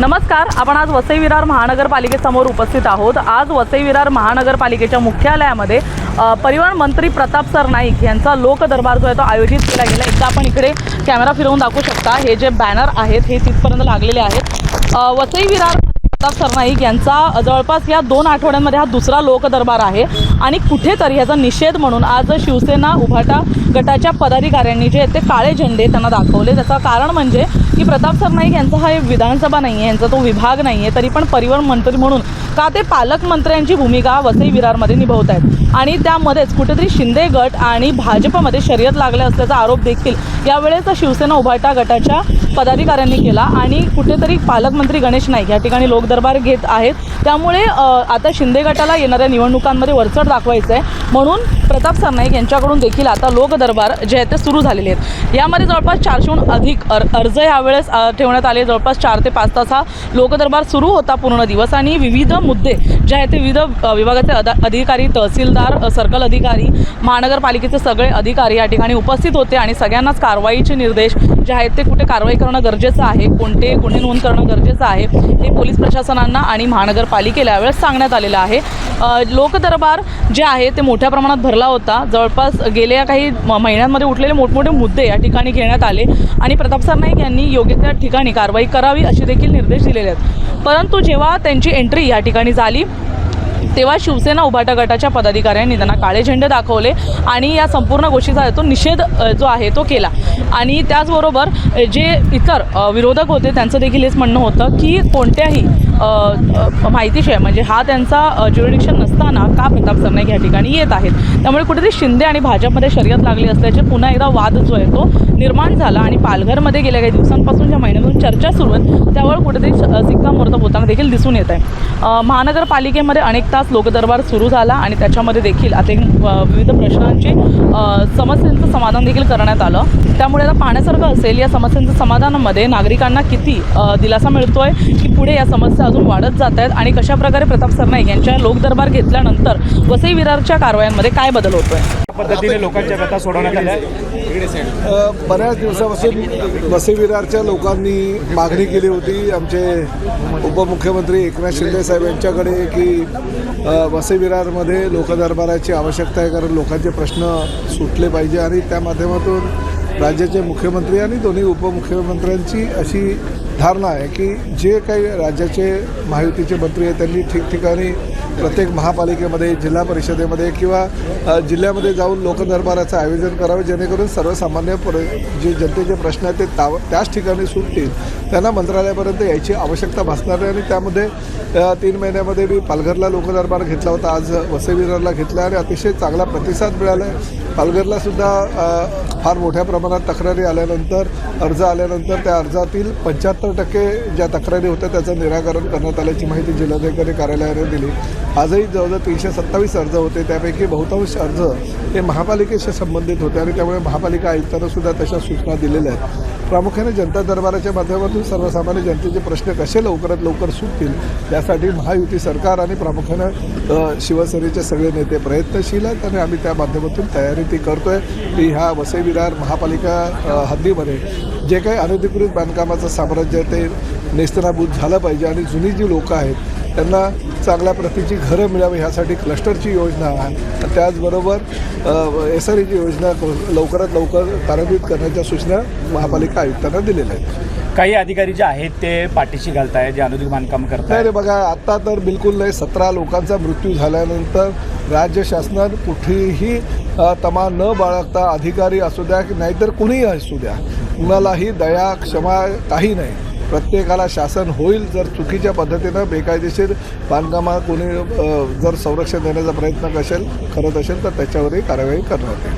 नमस्कार आपण आज वसई विरार महानगरपालिकेसमोर उपस्थित आहोत. आज वसई विरार महानगरपालिकेच्या मुख्यालयामध्ये परिवहन मंत्री प्रताप सर नाईक यांचा लोकदरबार जो आहे तो आयोजित केला गेला. एकदा आपण इकडे कॅमेरा फिरवून दाखवू शकता. हे जे बॅनर आहेत हे तिथपर्यंत लागलेले आहेत. वसई विरार प्रताप सरनाईक यांचा जवळपास या दोन आठवड्यांमध्ये हा दुसरा लोकदरबार आहे. आणि कुठेतरी ह्याचा निषेध म्हणून आज शिवसेना उभाटा गटाच्या पदाधिकाऱ्यांनी जे ते काळे झेंडे त्यांना दाखवले. त्याचं कारण म्हणजे की प्रताप सरनाईक यांचा हा एक विधानसभा नाही आहे यांचा तो विभाग नाही आहे तरी पण परिवहन मंत्री म्हणून का ते पालकमंत्र्यांची भूमिका वसई विरारमध्ये निभवत आहेत? आणि त्यामध्येच कुठेतरी शिंदे गट आणि भाजपमध्ये शर्यत लागले असल्याचा आरोप देखील यावेळेस शिवसेना उभाटा गटाच्या पदाधिकाऱ्यांनी केला आणि कुठेतरी पालकमंत्री गणेश नाईक या ठिकाणी लोकदरबार घेत आहेत. त्यामुळे आता शिंदे गटाला येणाऱ्या निवडणुकांमध्ये वरचढ दाखवायचं आहे म्हणून प्रताप सरनाईक यांच्याकडून देखील आता लोकदरबार जे आहेत ते सुरू झालेले आहेत. यामध्ये जवळपास चारशेहून अधिक अर अर्ज यावेळेस ठेवण्यात आले. जवळपास चार ते पाच तास हा लोकदरबार सुरू होता पूर्ण दिवस. आणि विविध मुद्दे जे आहेत ते विविध विभागाचे अदा अधिकारी तहसीलदार सर्कल अधिकारी महानगरपालिकेचे सगळे अधिकारी या ठिकाणी उपस्थित होते आणि सगळ्यांनाच कारवाईचे निर्देश जे आहेत ते कुठे कारवाई करणं गरजेचं आहे कोणते गुन्हे नोंद करणं गरजेचं आहे हे पोलीस प्रशासनांना आणि महानगरपालिकेला यावेळेस सांगण्यात आलेलं आहे. लोकदरबार जे आहे ते मोठ्या प्रमाणात भरला होता. जवळपास गेल्या काही महिन्यांमध्ये उठलेले मोठमोठे मुद्दे या ठिकाणी घेण्यात आले आणि प्रताप सरनाईक यांनी योग्य त्या ठिकाणी कारवाई करावी असे देखील निर्देश दिलेले आहेत. परंतु जेव्हा त्यांची एंट्री या ठिकाणी झाली तेव्हा शिवसेना उभाटा गटाच्या पदाधिकाऱ्यांनी त्यांना काळे झेंडे दाखवले आणि या संपूर्ण गोष्टीचा तो निषेध जो आहे तो केला. आणि त्याचबरोबर जे इतर विरोधक होते त्यांचं देखील हेच म्हणणं होतं की कोणत्याही माहितीच आहे म्हणजे हा त्यांचा ज्युरिडिक्शन नसताना का प्रताप सरनाईक या ठिकाणी येत आहेत? त्यामुळे कुठेतरी शिंदे आणि भाजपमध्ये शर्यत लागली असल्याचे पुन्हा एकदा वाद जो आहे तो निर्माण झाला आणि पालघरमध्ये गेल्या काही दिवसांपासून ज्या महिन्यातून चर्चा सुरू आहेत त्यावर कुठेतरी सिक्कामोर्तब होताना देखील दिसून येत आहे. महानगरपालिकेमध्ये अनेक तास लोकदरबार सुरू झाला आणि त्याच्यामध्ये देखील आता एक, विविध प्रश्नांची समाधान देखील करण्यात आलं. त्यामुळे आता पाहण्यासारखं असेल या समस्यांचं समाधानामध्ये नागरिकांना किती दिलासा दिलासा मिळतोय की पुढे या समस्या अजून वाढत जात आहेत आणि कशाप्रकारे प्रताप सरनाईक यांच्या लोकदरबार घेतल्यानंतर वसई विरारच्या कारवायांमध्ये काय बदल होतोय? पद्धतीने लोकांच्या व्यथा सोडवण्यात आल्या. बऱ्याच दिवसापासून वसई विरारच्या लोकांनी मागणी केली होती. आमचे उपमुख्यमंत्री एकनाथ शिंदे साहेब यांच्याकडे की अ, लोकदरबाराची आवश्यकता आहे कारण लोकांचे प्रश्न सुटले पाहिजे आणि त्या माध्यमातून राज्याचे मुख्यमंत्री आणि दोन्ही उपमुख्यमंत्र्यांची अशी धारणा आहे की जे काही राज्याचे महायुतीचे मंत्री आहेत त्यांनी ठिकठिकाणी प्रत्येक महापालिकेमध्ये जिल्हा परिषदेमध्ये किंवा जिल्ह्यामध्ये जाऊन लोकदरबाराचं आयोजन करावं जेणेकरून सर्वसामान्य प्र जे जनतेचे प्रश्न आहेत ते ताव त्याच ठिकाणी सुटतील. त्यांना मंत्रालयापर्यंत यायची आवश्यकता भासणार आहे आणि त्यामध्ये तीन महिन्यामध्ये मी पालघरला लोकदरबार घेतला होता. आज वसईविरारला घेतला आणि अतिशय चांगला प्रतिसाद मिळाला आहे पालघरलासुद्धा फार मोठ्या प्रमाणात तक्रारी आल्यानंतर अर्ज आल्यानंतर त्या अर्जातील पंच्याहत्तर टक्के ज्या तक्रारी होत्या त्याचं निराकरण करण्यात आल्याची माहिती जिल्हाधिकारी कार्यालयाने दिली. आजही जवळजवळ तीनशे सत्तावीस अर्ज होते. त्यापैकी बहुतांश अर्ज हे महापालिकेशी संबंधित होते आणि त्यामुळे महापालिका आयुक्तांना सुद्धा तशा सूचना दिलेल्या आहेत. प्रामुख्याने जनता दरबाराच्या माध्यमातून सर्वसामान्य जनतेचे प्रश्न कसे लवकरात लवकर सुटतील यासाठी महायुती सरकार आणि प्रामुख्यानं शिवसेनेचे सगळे नेते प्रयत्नशील आहेत आणि आम्ही त्या माध्यमातून तयारी ती करतो आहे की ह्या वसई विरार महापालिका हद्दीमध्ये जे काही अनधिकृत बांधकामाचं साम्राज्य ते नेस्तनाभूत झालं पाहिजे आणि जुनी जी लोकं आहेत त्यांना चांगल्या प्रतीची घरं मिळावी ह्यासाठी क्लस्टरची योजना आहे. त्याचबरोबर एस आर ईची योजना लवकरात लवकर कार्यान्वित करण्याच्या सूचना महापालिका आयुक्तांना दिलेल्या आहेत. काही अधिकारी जे आहेत ते पाठीशी घालताय जे अनुदिक बांधकाम करताय रे बघा आत्ता तर बिलकुल नाही. सतरा लोकांचा मृत्यू झाल्यानंतर राज्य शासनात कुठेही तमा न बाळगता अधिकारी असू द्या की नाहीतर कुणीही असू द्या. कुणालाही दया क्षमा काही नाही. प्रत्येकाला शासन होईल जर चुकीच्या पद्धतीनं बेकायदेशीर बांधकामा कोणी जर संरक्षण देण्याचा प्रयत्न कसेल करत असेल तर त्याच्यावरही कारवाई करणार येईल